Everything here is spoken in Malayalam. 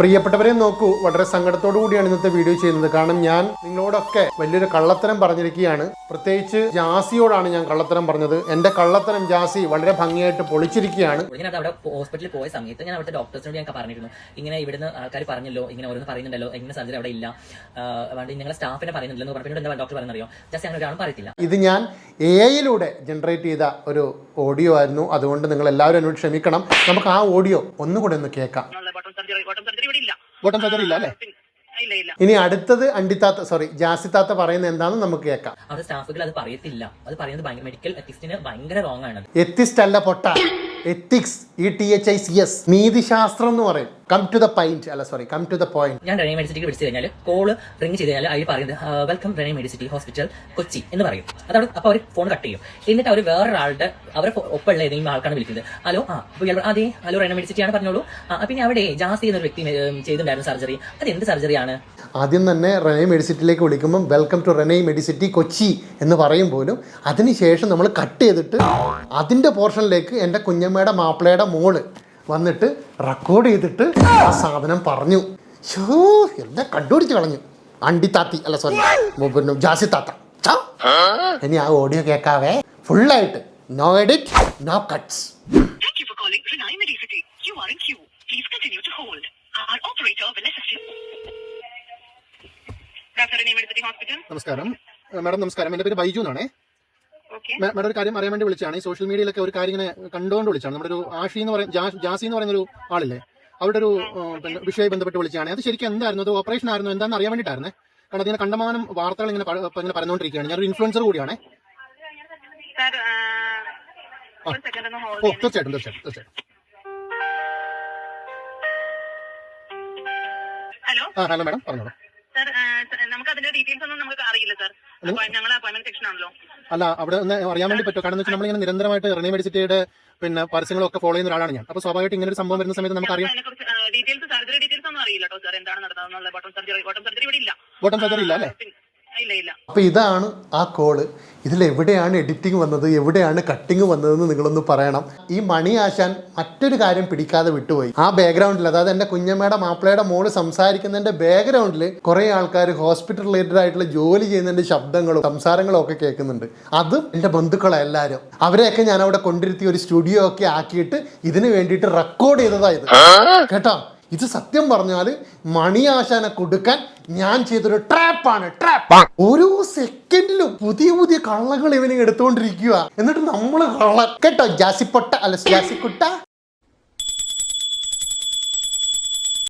പ്രിയപ്പെട്ടവരെ നോക്കൂ വളരെ സങ്കടത്തോടു കൂടിയാണ് ഇന്നത്തെ വീഡിയോ ചെയ്യുന്നത്. കാരണം ഞാൻ നിങ്ങളോടൊക്കെ വലിയൊരു കള്ളത്തരം പറഞ്ഞിരിക്കുകയാണ്. പ്രത്യേകിച്ച് ജാസിയോടാണ് ഞാൻ കള്ളത്തരം പറഞ്ഞത്. എന്റെ കള്ളത്തരം ജാസി വളരെ ഭംഗിയായിട്ട് പൊളിച്ചിരിക്കുകയാണ്. ഞാൻ അവിടെ ഹോസ്പിറ്റലിൽ പോയ സമയത്ത് ഞാൻ അവിടുത്തെ ഡോക്ടേഴ്സിനോട് ഞാൻ പറഞ്ഞിരുന്നു. ഇങ്ങനെ ഇവിടുന്ന് ആൾക്കാർ പറഞ്ഞല്ലോ ഇങ്ങനെ ഓരോന്ന് പറയുന്നുണ്ടല്ലോ ഇങ്ങനെ സർജറി അവിടെ ഇല്ല. അതുകൊണ്ട് നിങ്ങളുടെ സ്റ്റാഫിനെ പറയുന്നില്ലെന്ന് പറഞ്ഞിട്ട് എന്താ ഡോക്ടർ പറയുന്നറിയോ? ജസ്റ്റ് അങ്ങനെ ഒരാളും പറയത്തില്ല. ഇത് ഞാൻ എ ഐയിലൂടെ ജനറേറ്റ് ചെയ്ത ഒരു ഓഡിയോ ആയിരുന്നു. അതുകൊണ്ട് നിങ്ങൾ എല്ലാവരും എന്നോട് ക്ഷമിക്കണം. നമുക്ക് ആ ഓഡിയോ ഒന്നുകൂടെ ഒന്ന് കേൾക്കാം. ബോട്ടം സർജറി ഇല്ല അല്ലേ? ഇല്ല ഇല്ല ഇനി അടുത്തത് അണ്ടിത്താത്ത സോറി ജാസിത്താത്ത പറയുന്നത് എന്താണെന്ന് നമുക്ക് കേൾക്കാം. അത് സ്റ്റാഫുകൾ അത് പറയത്തില്ല. അത് പറയുന്നത് മെഡിക്കൽ എത്തിക്സിന് ഭയങ്കര റോങ് ആണ് എത്തിസ്റ്റ് അല്ല പൊട്ട. Ethics E T H I C S നീതിശാസ്ത്രം എന്ന് പറയും. കം ടു ദ പോയിന്റ് അല്ല sorry come to the point ഞാൻ റെനി മെഡിസിറ്റിക്ക് വിളിച്ചു കഴിഞ്ഞാൽ കോൾ റിംഗ് ചെയ്ത് കഴിഞ്ഞാൽ അതിൽ പറയുന്നത് welcome Renai Medicity hospital Kochi എന്ന് പറയും. അതവിടെ അപ്പോൾ അവർ ഫോൺ കട്ട് ചെയ്യും. എന്നിട്ട് അവർ വേറൊരാളുടെ അവരെ ഒപ്പമുള്ള ഏതെങ്കിലും ആൾക്കാണ് വിളിക്കുന്നത്. ഹലോ ആ അപ്പോൾ അതെ ഹലോ റെനി മെഡിസിറ്റി ആണ് പറഞ്ഞോളൂ. പിന്നെ അവിടെ ജാസ്തി എന്നൊരു വ്യക്തി ചെയ്തിട്ടുണ്ടായിരുന്നു സർജറി. അത് എന്ത് സർജറിയാണ് ആദ്യം തന്നെ റെനൈ മെഡിസിറ്റിയിലേക്ക് വിളിക്കുമ്പം welcome to Renai Medicity Kochi എന്ന് പറയും പോലും. അതിനുശേഷം നമ്മൾ കട്ട് ചെയ്തിട്ട് അതിന്റെ പോർഷനിലേക്ക് എന്റെ കുഞ്ഞമ്മയുടെ മാപ്പിളയുടെ മോൾ വന്നിട്ട് റെക്കോർഡ് ചെയ്തിട്ട് ആ സാധനം പറഞ്ഞു. ഷോ എന്നെ കണ്ടുപിടിച്ച് കളഞ്ഞു. അണ്ടിത്താത്തി അല്ല സോറി ജാസി താത്ത. ഇനി ആ ഓഡിയോ കേൾക്കാവേ ഫുള്ളായിട്ട് no edit no cuts. Our operator will assist you. നമസ്കാരം. മാഡം നമസ്കാരം. എന്റെ പേര് ബൈജു എന്നാണേ. മാഡം ഒരു കാര്യം അറിയാൻ വേണ്ടി വിളിച്ചാണ് ഈ സോഷ്യൽ മീഡിയയിലൊക്കെ ഒരു കാര്യം ഇങ്ങനെ കണ്ടുകൊണ്ട് വിളിച്ചാണ് നമ്മുടെ ഒരു ആഷി എന്ന് പറയുന്ന ജാസി എന്ന് പറയുന്ന ഒരു ആളില്ലേ? അവിടെ ഒരു വിഷയമായി ബന്ധപ്പെട്ട് വിളിച്ചാണ് അത് ശരിക്കും എന്തായിരുന്നു? അത് ഓപ്പറേഷൻ ആയിരുന്നു? എന്താണെന്ന് അറിയാൻ വേണ്ടിയിട്ടായിരുന്നേ? കാരണം അതിനെ കണ്ടമാനം വാർത്തകൾ ഇങ്ങനെ ഇങ്ങനെ പറഞ്ഞുകൊണ്ടിരിക്കുകയാണ് ഞാനൊരു ഇൻഫ്ലുവൻസർ കൂടിയാണ്. ഓ തീർച്ചയായിട്ടും തീർച്ചയായിട്ടും തീർച്ചയായിട്ടും. ഹലോ ആ ഹലോ മാഡം പറഞ്ഞോളൂ. അതിന്റെ ഡീറ്റെയിൽസ് ഒന്നും നമുക്ക് അറിയില്ല സർ ഞങ്ങൾ അപ്പോയിന്റ്മെന്റ് സെക്ഷൻ ആണല്ലോ. അല്ല അവിടെ ഒന്ന് അറിയാൻ വേണ്ടി പറ്റും കാരണം വെച്ചാൽ നമ്മളിങ്ങനെ നിരന്തരമായിട്ട് റെനി മെഡിസിറ്റിയുടെ പിന്നെ പരസ്യങ്ങളൊക്കെ ഫോളോ ചെയ്യുന്ന ഒരാളാണ് ഞാൻ. അപ്പൊ സ്വാഭാവികമായിട്ട് ഇങ്ങനെ ഒരു സംഭവം വരുന്ന സമയത്ത് നമുക്ക് അറിയാം. ഡീറ്റെയിൽസ് സർജറി ഡീറ്റെയിൽസ് ഒന്നും അറിയില്ല കേട്ടോ സർ എന്താണ് നടന്നതെന്നുള്ള. ബോട്ടം സർജറി ബോട്ടം സർജറി ഇവിടെ ഇല്ല. ബോട്ടം സർജറി ഇല്ല അല്ലേ? ഇല്ല ഇല്ല അപ്പോൾ ഇതാണ് ആ കോൾ. ഇതിൽ എവിടെയാണ് എഡിറ്റിംഗ് വന്നത്? എവിടെയാണ് കട്ടിങ് വന്നതെന്ന് നിങ്ങളൊന്ന് പറയണം. ഈ മണി ആശാൻ മറ്റൊരു കാര്യം പിടിക്കാതെ വിട്ടുപോയി. ആ ബാക്ക്ഗ്രൗണ്ടിൽ അതായത് എന്റെ കുഞ്ഞമ്മയുടെ മാപ്പിളയുടെ മോൾ സംസാരിക്കുന്നതിന്റെ ബാക്ക്ഗ്രൗണ്ടിൽ കുറേ ആൾക്കാർ ഹോസ്പിറ്റൽ റിലേറ്റഡ് ആയിട്ടുള്ള ജോലി ചെയ്യുന്നതിന്റെ ശബ്ദങ്ങളും സംസാരങ്ങളും ഒക്കെ കേൾക്കുന്നുണ്ട്. അത് എന്റെ ബന്ധുക്കളെ എല്ലാവരും അവരെയൊക്കെ ഞാൻ അവിടെ കൊണ്ടിരുത്തി ഒരു സ്റ്റുഡിയോ ഒക്കെ ആക്കിയിട്ട് ഇതിന് വേണ്ടിയിട്ട് റെക്കോർഡ് ചെയ്തതായത് കേട്ടോ? ഇത് സത്യം പറഞ്ഞാൽ മണി ആശാനെ കൊടുക്കാൻ ഞാൻ ചെയ്തൊരു ട്രാപ്പാണ് ട്രാപ്പ് ഓരോ സെക്കൻഡിലും പുതിയ പുതിയ കള്ളകൾ ഇവനെ എടുത്തുകൊണ്ടിരിക്കുക എന്നിട്ട് നമ്മൾ കള്ള കേട്ടോ? ജാസിപ്പൊട്ട അല്ല ജാസിക്കുട്ട.